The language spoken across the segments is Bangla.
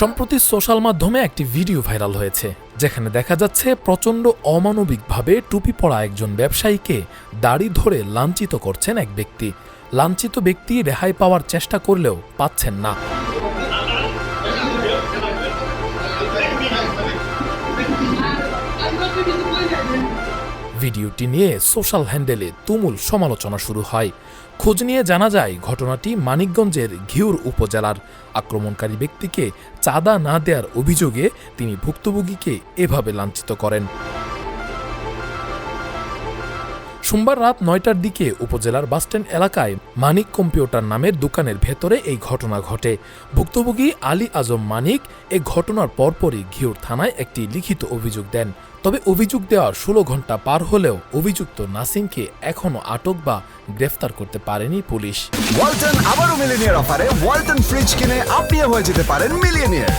সম্প্রতি সোশ্যাল মাধ্যমে একটি ভিডিও ভাইরাল হয়েছে, যেখানে দেখা যাচ্ছে প্রচণ্ড অমানবিকভাবে টুপি পরা একজন ব্যবসায়ীকে দাড়ি ধরে লাঞ্ছিত করছেন এক ব্যক্তি। লাঞ্ছিত ব্যক্তি রেহাই পাওয়ার চেষ্টা করলেও পাচ্ছেন না। ভিডিওটি নিয়ে সোশ্যাল হ্যান্ডেলে তুমুল সমালোচনা শুরু হয়। খোঁজ নিয়ে জানা যায়, ঘটনাটি মানিকগঞ্জের ঘিউর উপজেলার আক্রমণকারী ব্যক্তিকে চাঁদা না দেওয়ার অভিযোগে তিনি ভুক্তভোগীকে এভাবে লাঞ্ছিত করেন। সোমবার রাত নয়টার দিকে উপজেলার বাসস্ট্যান্ড এলাকায় মানিক কম্পিউটার নামের দোকানের ভেতরে এই ঘটনা ঘটে। ভুক্তভোগী আলী আজম মানিক এ ঘটনার পরপরই ঘিউর থানায় একটি লিখিত অভিযোগ দেন। তবে অভিযোগ দেওয়ার ষোলো ঘণ্টা পার হলেও অভিযুক্ত নাসিমকে এখনও আটক বা গ্রেফতার করতে পারেনি পুলিশ। ওয়ালটন আবারও মিলিনিয়ার অফারে ওয়ালটন ফ্রিজ কিনে আপনিও হয়ে যেতে পারেন মিলিয়নিয়ার।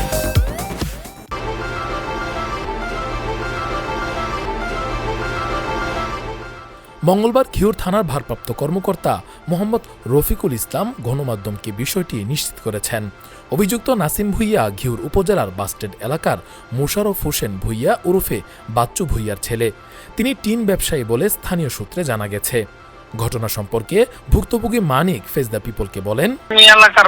মঙ্গলবার ঘিওর থানার ভারপ্রাপ্ত কর্মকর্তা মোহাম্মদ রফিকুল ইসলাম গণমাধ্যমকে বিষয়টি নিশ্চিত করেছেন। অভিযুক্ত নাসিম ভুইয়া ঘিউর উপজেলার বাসস্ট্যান্ড এলাকার মোশারফ হোসেন ভুইয়া ওরফে বাচ্চু ভুইয়ার ছেলে। তিনি টিন ব্যবসায়ী বলে স্থানীয় সূত্রে জানা গেছে। ঘটনা সম্পর্কে ভুক্তভোগী মানিক ফেজ দ্য পিপলকে বলেন, আমি এলাকার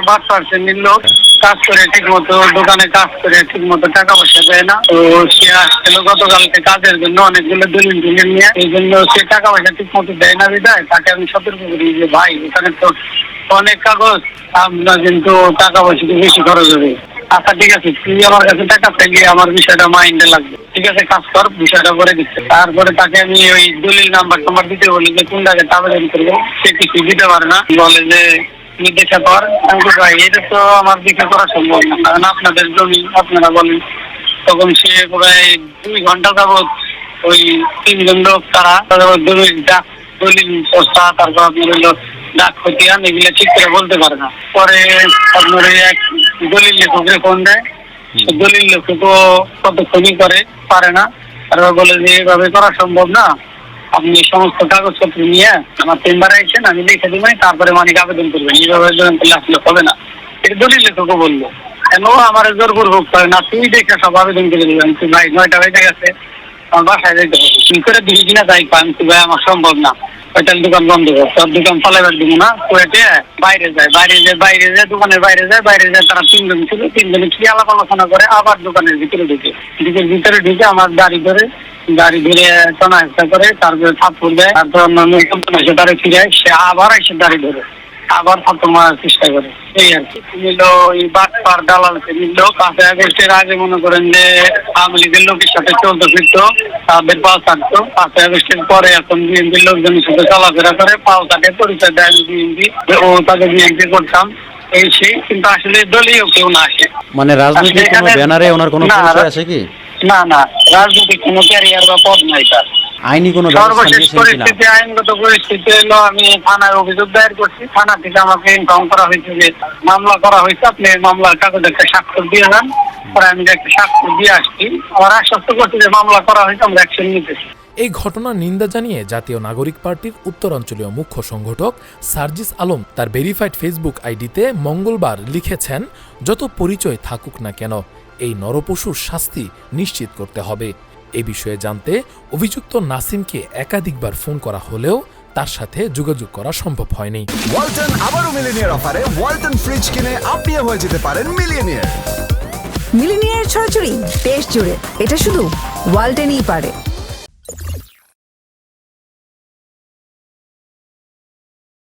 কাজ করে ঠিক মতো দোকানে কাজ করে ঠিক মতো টাকা পয়সা দেয় না। তো সে আসছিল গতকালকে কাজের জন্য অনেকগুলো দলিল নিয়ে। এই জন্য সে টাকা পয়সা ঠিক মতো দেয় না বিদায়। তাকে আমি সতর্ক করি যে, ভাই, এখানে তো অনেক কাগজ। আপনার কিন্তু টাকা পয়সা বেশি খরচ হবে। আচ্ছা ঠিক আছে, তুই আমার কাছে টাকা চাইলে আমার বিষয়টা মাইন্ডে লাগবে। ঠিক আছে, কাজ কর, বিষয়টা করে দিচ্ছে। তারপরে তাকে আমি ওই দলিল নাম্বার টাম্বার দিতে বলি যে কোন জায়গায় আবেদন করব। সে কিছু দিতে পারে না। বলে যে দেখে কর আমি ভাই, এটা তো আমার দেখে করা সম্ভব না। কারণ আপনাদের জমি, আপনারা বলেন। তখন সে প্রায় দুই ঘণ্টা যাবৎ ওই তিনজন লোক তারা দলিল ডাক দলিল পোস্তা তারপর আপনার হলো ডাক খতিয়ান, এগুলো ঠিক করে বলতে পারে না। পরে আপনার এক দলিল লেখকের ফোন দেয়। দলিল কতক্ষণই করে, পারে না। তারপর বলে যে এভাবে করা সম্ভব না। আপনি সমস্ত কাগজপত্র নিয়ে আমার চেম্বারে আইছেন আমি লিখে তারপরে মানিক আবেদন করবেন। এইভাবে আবেদন করলে আসলে হবে না। এটা দলিল লেখকও বলল। কেন? আমার জোর করে না তুই দেখে সব আবেদন করে দিবেন। তুই ভাই, নয়টা হয়ে গেছে। আমার বাসায় যাইতে হবে। তুই করে দিবি কিনা যাই আমি তুই ভাই, আমার সম্ভব না। ওইটার দোকান বন্ধ কর। তোর দোকান চালাবার দিব না। কোয়েটে বাইরে যায় বাইরে যায় বাইরে যায়, দোকানের বাইরে যায় বাইরে যায়, তারা তিনজন ছিল, তিনজন কি আলাপ আলোচনা করে আবার দোকানের ভিতরে ঢুকে। ঢুকের ভিতরে ঢুকে আমার গাড়ি ধরে গাড়ি ধরে টনা করে, তারপরে থাপ্পড় দেয়, তারপর অন্যান্য তারা ফিরে সে আবার এসে গাড়ি ধরে। আবার থাপ্পড় মারার চেষ্টা করে। এই আর কি। নিল এই বাটপার দালালকে নিল। পাঁচই আগস্টের আগে মনে করেন যে আওয়ামী লীগের লোকের সাথে চলতে ফিরতো তাদের পাও থাকতো। পাঁচই আগস্টের পরে এখন বিএনপির লোকজনের সাথে চলাফেরা করে পাও থাকে পরিচয় দেয় বিএনপি ও তাকে বিএনপি করতাম। এই সেই কিন্তু আসলে দলীয় কেউ না আসে। মানে রাজনৈতিক কোনো ব্যানারে ওনার কোনো পরিচয় আছে কি? না না রাজনৈতিক কোনো ক্যারিয়ার বা পদ নাই তার। আইনি কোনো ব্যবস্থা সর্বশেষ নিয়েছেন কিনা পরিস্থিতি আইনগত পরিস্থিতি হলো আমি থানায় অভিযোগ দায়ের করছি। থানা থেকে আমাকে ইনফর্ম করা হয়েছে যে মামলা করা হয়েছে আপনি মামলার কাগজে একটা স্বাক্ষর দিয়ে যান। পরে আমি একটা স্বাক্ষর দিয়ে আসছি আমার আশ্বস্ত করছি যে মামলা করা হয়েছে আমরা অ্যাকশন নিতেছি। এই ঘটনার নিন্দা জানিয়ে জাতীয় নাগরিক পার্টির উত্তরাঞ্চলীয় মুখ্য সংগঠক সার্জিস আলম তার ভেরিফাইড ফেসবুক আইডিতে মঙ্গলবার লিখেছেন যত পরিচয় থাকুক না কেন এই নরপশুর শাস্তি নিশ্চিত করতে হবে। এ বিষয়ে জানতে অভিযুক্ত নাসিমকে একাধিকবার ফোন করা হলেও তার সাথে যোগাযোগ করা সম্ভব হয়নি। ওয়ালটন আবারও মিলিনিয়ার অফারে ওয়ালটন ফ্রিজ কিনে আপনিও হয়ে যেতে পারেন মিলিনিয়ার। মিলিনিয়ার ছড়াছড়ি দেশ জুড়ে। এটা শুধু ওয়ালটেনই পারে।